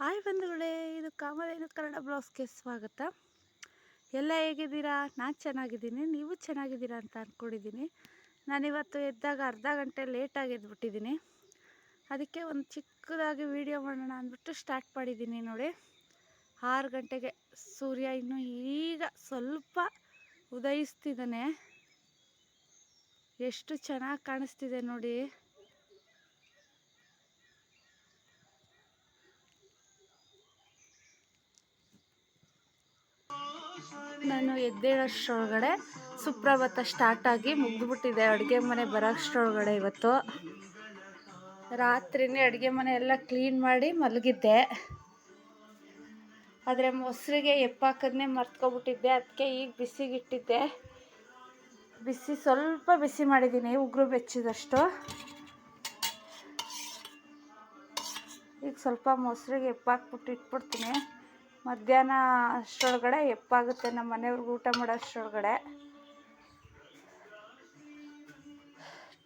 Hi ಬಂಧುಗಳೇ. ಇದು ಕಾಮಧೇನು ಕನ್ನಡ ಬ್ಲೌಸ್ಗೆ ಸ್ವಾಗತ. ಎಲ್ಲ ಹೇಗಿದ್ದೀರಾ? ನಾನು ಚೆನ್ನಾಗಿದ್ದೀನಿ. ನೀವು ಚೆನ್ನಾಗಿದ್ದೀರಾ ಅಂತ ಅಂದ್ಕೊಂಡಿದ್ದೀನಿ ನಾನಿವತ್ತು ಎದ್ದಾಗ ಅರ್ಧ ಗಂಟೆ ಲೇಟಾಗಿ ಎದ್ಬಿಟ್ಟಿದ್ದೀನಿ. ಅದಕ್ಕೆ ಒಂದು ಚಿಕ್ಕದಾಗಿ ವಿಡಿಯೋ ಮಾಡೋಣ ಅಂದ್ಬಿಟ್ಟು ಸ್ಟಾರ್ಟ್ ಮಾಡಿದ್ದೀನಿ ನೋಡಿ. ಆರು ಗಂಟೆಗೆ ಸೂರ್ಯ ಇನ್ನು ಈಗ ಸ್ವಲ್ಪ ಉದಯಿಸ್ತಿದ್ದಾನೆ. ಎಷ್ಟು ಚೆನ್ನಾಗಿ ಕಾಣಿಸ್ತಿದೆ ನೋಡಿ. ನಾನು ಎದ್ದೇಳೋಷ್ಟ್ರೊಳಗಡೆ ಸುಪ್ರಭಾತ ಸ್ಟಾರ್ಟ್ ಆಗಿ ಮುಗ್ದುಬಿಟ್ಟಿದೆ. ಅಡುಗೆ ಮನೆ ಬರೋಷ್ಟ್ರೊಳಗಡೆ ಇವತ್ತು. ರಾತ್ರಿನೇ ಅಡುಗೆ ಮನೆ ಎಲ್ಲ ಕ್ಲೀನ್ ಮಾಡಿ ಮಲಗಿದ್ದೆ. ಆದರೆ ಮೊಸರಿಗೆ ಎಪ್ಪಾಕದನ್ನೇ ಮರ್ತ್ಕೊಬಿಟ್ಟಿದ್ದೆ. ಅದಕ್ಕೆ ಈಗ ಬಿಸಿಗಿಟ್ಟಿದ್ದೆ. ಬಿಸಿ ಸ್ವಲ್ಪ ಬಿಸಿ ಮಾಡಿದ್ದೀನಿ, ಉಗುರು ಬೆಚ್ಚಿದಷ್ಟು. ಈಗ ಸ್ವಲ್ಪ ಮೊಸರಿಗೆ ಎಪ್ಪಾಕ್ಬಿಟ್ಟು ಇಟ್ಬಿಡ್ತೀನಿ. ಮಧ್ಯಾಹ್ನ ಅಷ್ಟರೊಳಗಡೆ, ಎಪ್ಪಾಗುತ್ತೆ ನಮ್ಮ ಮನೆಯವ್ರಿಗೆ ಊಟ ಮಾಡೋ ಅಷ್ಟರೊಳಗಡೆ.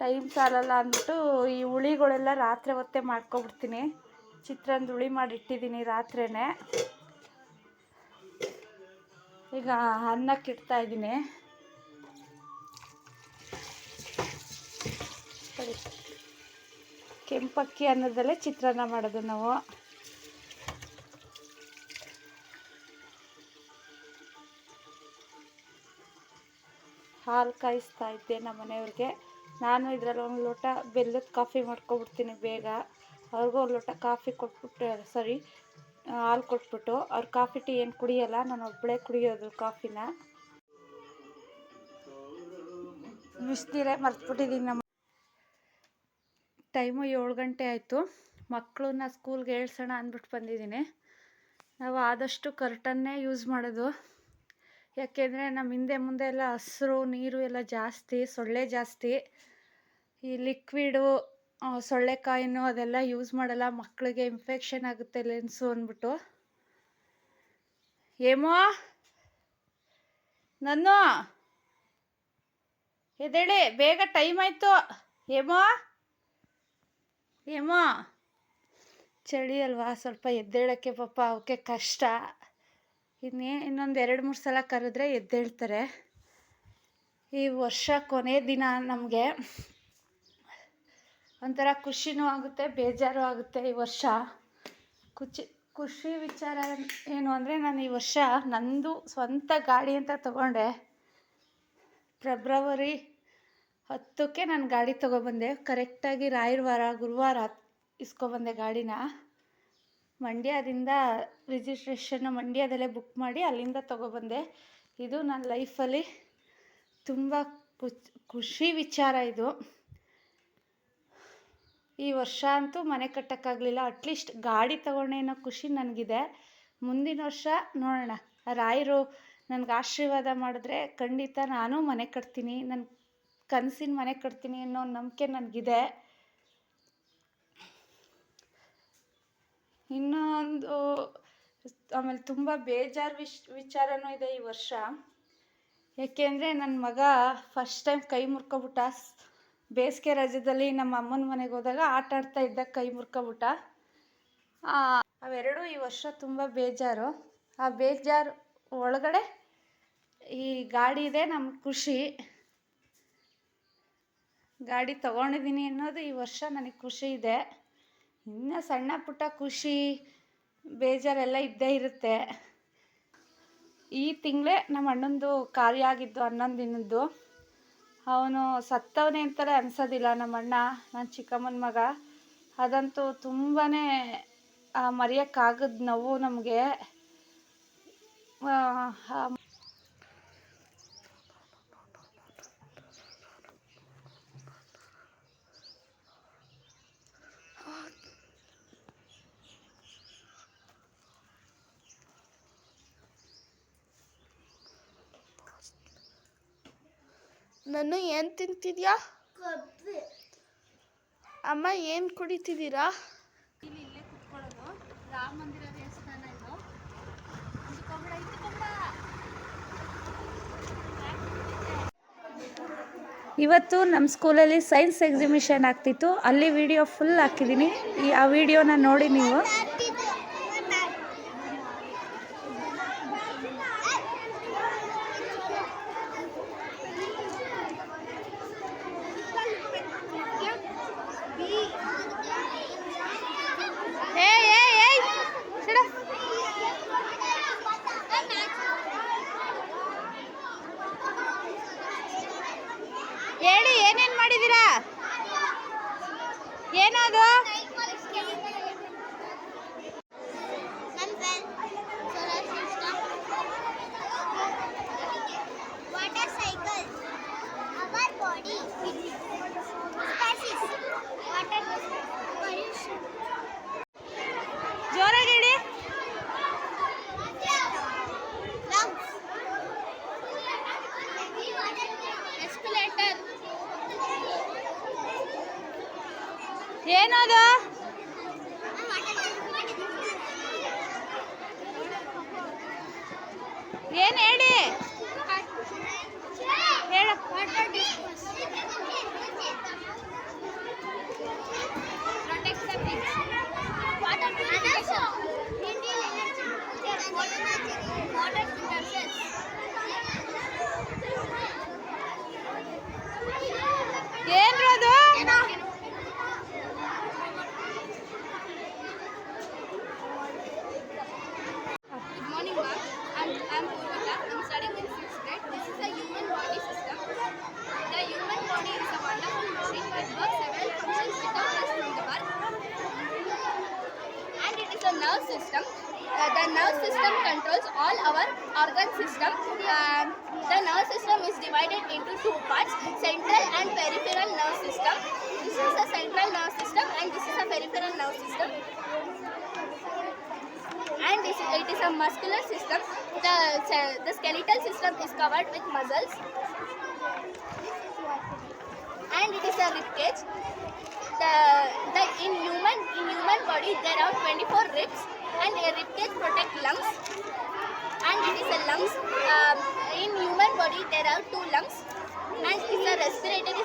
ಟೈಮ್ ಸಾಲಲ್ಲ ಅಂದ್ಬಿಟ್ಟು ಈ ಹುಳಿಗಳೆಲ್ಲ ರಾತ್ರಿ ಹೊತ್ತೇ ಮಾಡ್ಕೊಬಿಡ್ತೀನಿ. ಚಿತ್ರಾನ್ನ ಹುಳಿ ಮಾಡಿ ಇಟ್ಟಿದ್ದೀನಿ ರಾತ್ರಿನೇ. ಈಗ ಅನ್ನಕ್ಕೆ ಇಡ್ತಾ ಇದ್ದೀನಿ. ಕೆಂಪಕ್ಕಿ ಅನ್ನದಲ್ಲೇ ಚಿತ್ರಾನ್ನ ಮಾಡೋದು ನಾವು. ಹಾಲು ಕಾಯಿಸ್ತಾ ಇದ್ದೆ ನಮ್ಮ ಮನೆಯವ್ರಿಗೆ. ನಾನು ಇದರಲ್ಲಿ ಒಂದು ಲೋಟ ಬೆಲ್ಲದ ಕಾಫಿ ಮಾಡ್ಕೊಬಿಡ್ತೀನಿ ಬೇಗ. ಅವ್ರಿಗೂ ಒಂದು ಲೋಟ ಕಾಫಿ ಕೊಟ್ಬಿಟ್ಟು ಸಾರಿ ಹಾಲು ಕೊಟ್ಬಿಟ್ಟು. ಅವ್ರು ಕಾಫಿ ಟೀ ಏನು ಕುಡಿಯೋಲ್ಲ, ನಾನು ಒಬ್ಬಳೇ ಕುಡಿಯೋದು ಕಾಫಿನ. ಬಿಸಿನೀರೇ ಮರ್ತ್ಬಿಟ್ಟಿದ್ದೀನಿ ನಮ್ಮ ಟೈಮು ಏಳು ಗಂಟೆ ಆಯಿತು. ಮಕ್ಕಳನ್ನ ಸ್ಕೂಲ್ಗೆ ಹೇಳ್ಸೋಣ ಅಂದ್ಬಿಟ್ಟು ಬಂದಿದ್ದೀನಿ. ನಾವು ಆದಷ್ಟು ಕರ್ಟನ್ನೇ ಯೂಸ್ ಮಾಡೋದು. ಯಾಕೆಂದರೆ ನಮ್ಮ ಹಿಂದೆ ಮುಂದೆ ಎಲ್ಲ ಹಸಿರು, ನೀರು ಎಲ್ಲ ಜಾಸ್ತಿ, ಸೊಳ್ಳೆ ಜಾಸ್ತಿ. ಈ ಲಿಕ್ವಿಡು ಸೊಳ್ಳೆಕಾಯಿನೂ ಅದೆಲ್ಲ ಯೂಸ್ ಮಾಡಲ್ಲ ಮಕ್ಕಳಿಗೆ ಇನ್ಫೆಕ್ಷನ್ ಆಗುತ್ತೆ ಲೆನ್ಸು ಅಂದ್ಬಿಟ್ಟು. ಏಮೋ ನಾನು ಎದೇಳಿ ಬೇಗ ಟೈಮ್ ಆಯಿತು. ಏಮೋ ಏಮೋ ಚಳಿ ಅಲ್ವಾ, ಸ್ವಲ್ಪ ಎದ್ದೇಳೋಕ್ಕೆ ಪಾಪ, ಅವಕ್ಕೆ ಕಷ್ಟ. ಇನ್ನೇ ಇನ್ನೊಂದು ಎರಡು ಮೂರು ಸಲ ಕರೆದ್ರೆ ಎದ್ದೇಳ್ತಾರೆ. ಈ ವರ್ಷ ಕೊನೆ ದಿನ ನಮಗೆ ಒಂಥರ ಖುಷಿನೂ ಆಗುತ್ತೆ, ಬೇಜಾರು ಆಗುತ್ತೆ ಈ ವರ್ಷ. ಖುಷಿ ಖುಷಿ ವಿಚಾರ ಏನು ಅಂದರೆ ನಾನು ಈ ವರ್ಷ ನಂದು ಸ್ವಂತ ಗಾಡಿ ಅಂತ ತಗೊಂಡೆ. ಫೆಬ್ರವರಿ ಹತ್ತಕ್ಕೆ ನಾನು ಗಾಡಿ ತೊಗೊಬಂದೆ. ಕರೆಕ್ಟಾಗಿ ರಾಯರವಾರ, ಗುರುವಾರ ಇಸ್ಕೊಬಂದೆ ಗಾಡಿನ. ಮಂಡ್ಯದಿಂದ ರಿಜಿಸ್ಟ್ರೇಷನ್ ಮಂಡ್ಯದಲ್ಲೇ ಬುಕ್ ಮಾಡಿ ಅಲ್ಲಿಂದ ತೊಗೊಬಂದೆ. ಇದು ನನ್ನ ಲೈಫಲ್ಲಿ ತುಂಬ ಖುಷಿ ವಿಚಾರ ಇದು. ಈ ವರ್ಷ ಅಂತೂ ಮನೆ ಕಟ್ಟೋಕ್ಕಾಗಲಿಲ್ಲ. ಅಟ್ಲೀಸ್ಟ್ ಗಾಡಿ ತಗೊಂಡೆ ಅನ್ನೋ ಖುಷಿ ನನಗಿದೆ. ಮುಂದಿನ ವರ್ಷ ನೋಡೋಣ. ರಾಯರು ನನಗೆ ಆಶೀರ್ವಾದ ಮಾಡಿದ್ರೆ ಖಂಡಿತ ನಾನು ಮನೆ ಕಟ್ತೀನಿ. ನನ್ನ ಕನಸಿನ ಮನೆ ಕಟ್ತೀನಿ ಅನ್ನೋ ನಂಬಿಕೆ ನನಗಿದೆ. ಇನ್ನೊಂದು, ಆಮೇಲೆ ತುಂಬ ಬೇಜಾರು ವಿಶ್ ವಿಚಾರನೂ ಇದೆ ಈ ವರ್ಷ. ಏಕೆಂದರೆ ನನ್ನ ಮಗ ಫಸ್ಟ್ ಟೈಮ್ ಕೈ ಮುರ್ಕೊಬಿಟ್ಟ. ಬೇಸಿಗೆ ರಜದಲ್ಲಿ ನಮ್ಮ ಅಮ್ಮನ ಮನೆಗೆ ಹೋದಾಗ ಆಟ ಆಡ್ತಾ ಇದ್ದಾಗ ಕೈ ಮುರ್ಕೊಬಿಟ್ಟ. ಅವೆರಡೂ ಈ ವರ್ಷ ತುಂಬ ಬೇಜಾರು. ಆ ಬೇಜಾರು ಒಳಗಡೆ ಈ ಗಾಡಿ ಇದೆ ನಮ್ಗೆ ಖುಷಿ. ಗಾಡಿ ತಗೊಂಡಿದ್ದೀನಿ ಅನ್ನೋದು ಈ ವರ್ಷ ನನಗೆ ಖುಷಿ ಇದೆ. ಇನ್ನು ಸಣ್ಣ ಪುಟ್ಟ ಖುಷಿ, ಬೇಜಾರೆಲ್ಲ ಇದ್ದೇ ಇರುತ್ತೆ. ಈ ತಿಂಗಳೇ ನಮ್ಮ ಅಣ್ಣಂದು ಕಾರ್ಯ ಆಗಿದ್ದು ಹನ್ನೊಂದು ದಿನದ್ದು. ಅವನು ಸತ್ತವನೇ ಅಂತಲೇ ಅನ್ಸೋದಿಲ್ಲ ನಮ್ಮ ಅಣ್ಣ ನನ್ನ ಚಿಕ್ಕಮ್ಮನ ಮಗ. ಅದಂತೂ ತುಂಬಾ ಮರೆಯೋಕ್ಕಾಗದ ನೋವು ನಮಗೆ. ನಾನು ಏನು ತಿಂತಿದ್ಯಾ? ಅಮ್ಮ ಏನು ಕುಡಿತಿದ್ದೀರಾ? ಇಲ್ಲಿ ಇಲ್ಲೇ ಕುತ್ಕೊಳ್ಳೋದು. ರಾಮ ಮಂದಿರ ದೇವಸ್ಥಾನ ಇದು. ಇವತ್ತು ನಮ್ಮ ಸ್ಕೂಲಲ್ಲಿ ಸೈನ್ಸ್ ಎಕ್ಸಿಬಿಷನ್ ಆಗ್ತಿತ್ತು. ಅಲ್ಲಿ ವಿಡಿಯೋ ಫುಲ್ ಹಾಕಿದ್ದೀನಿ. ಈ ಆ ವಿಡಿಯೋನ ನೋಡಿ ನೀವು. ಏನಾದ್ರು ಏನದು? ಏನು ಹೇಳಿ? Nerve system. Uh, the nerve system controls all our organ system. Um, the nerve system is divided into two parts, central and peripheral nerve system. This is a central nerve system and this is a peripheral nerve system and this, it is a muscular system. The, the skeletal system is covered with muscles and it is a rib. The, the in human in human body there are 24 ribs and a rib cage protect lungs and it is a lungs. Um, in human body there are two lungs and it is a respiratory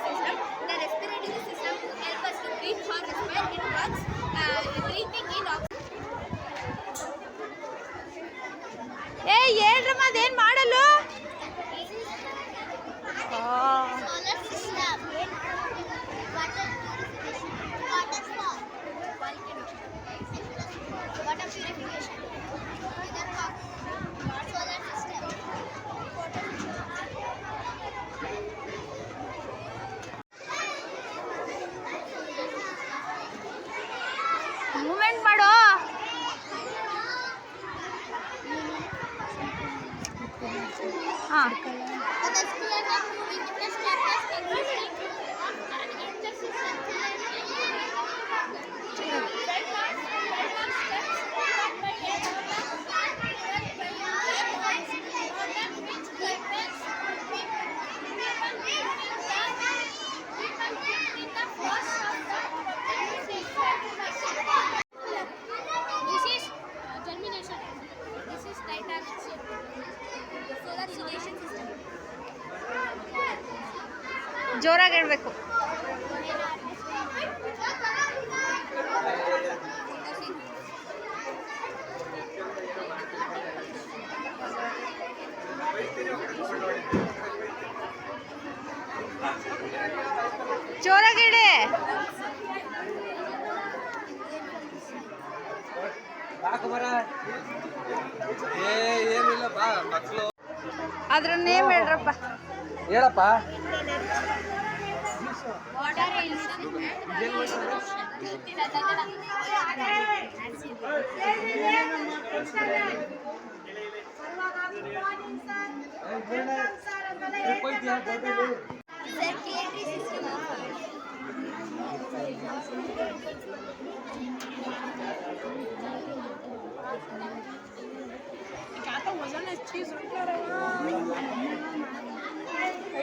ಹಾಂ ಜೋರಾಗಿ ಹೇಳ್ಬೇಕು. ಜೋರಾಗಿಡೆ ಅದ್ರ name ಹೇಳ್ರಪ್ಪ. ಹೇಳಪ್ಪ. Circulatory system of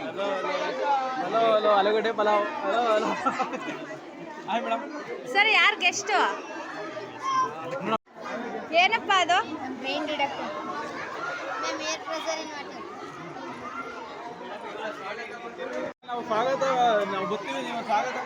hello hello ಆಲೂಗಡ್ಡೆ pulao. Hi madam sir ಯಾರು guest ಏನಪ್ಪ ಅದು. ನಾವು ಸ್ವಾಗತ ನಾವು ಬರ್ತೀವಿ ನೀವು ಸ್ವಾಗತ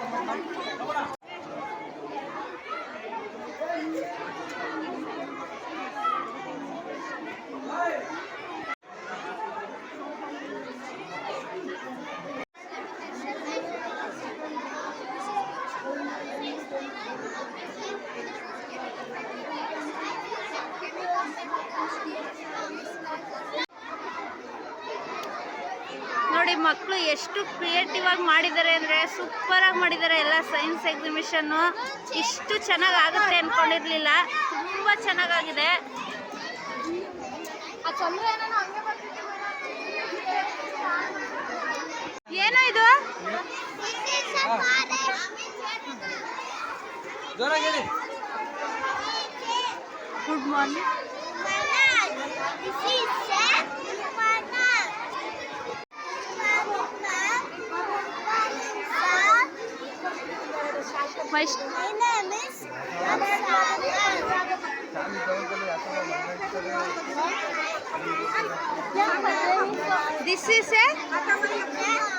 ನೋಡಿ ಮಕ್ಕಳು ಎಷ್ಟು ಕ್ರಿಯೇಟಿವ್ ಆಗಿ ಮಾಡಿದ್ದಾರೆ ಅಂದರೆ ಸೂಪರಾಗಿ ಮಾಡಿದ್ದಾರೆ ಎಲ್ಲ ಸೈನ್ಸ್ ಎಕ್ಸಿಬಿಷನ್ನು ಇಷ್ಟು ಚೆನ್ನಾಗಿ ಆಗುತ್ತೆ ಅಂದ್ಕೊಂಡಿರಲಿಲ್ಲ ತುಂಬ ಚೆನ್ನಾಗಾಗಿದೆ. Good morning First, my name is This is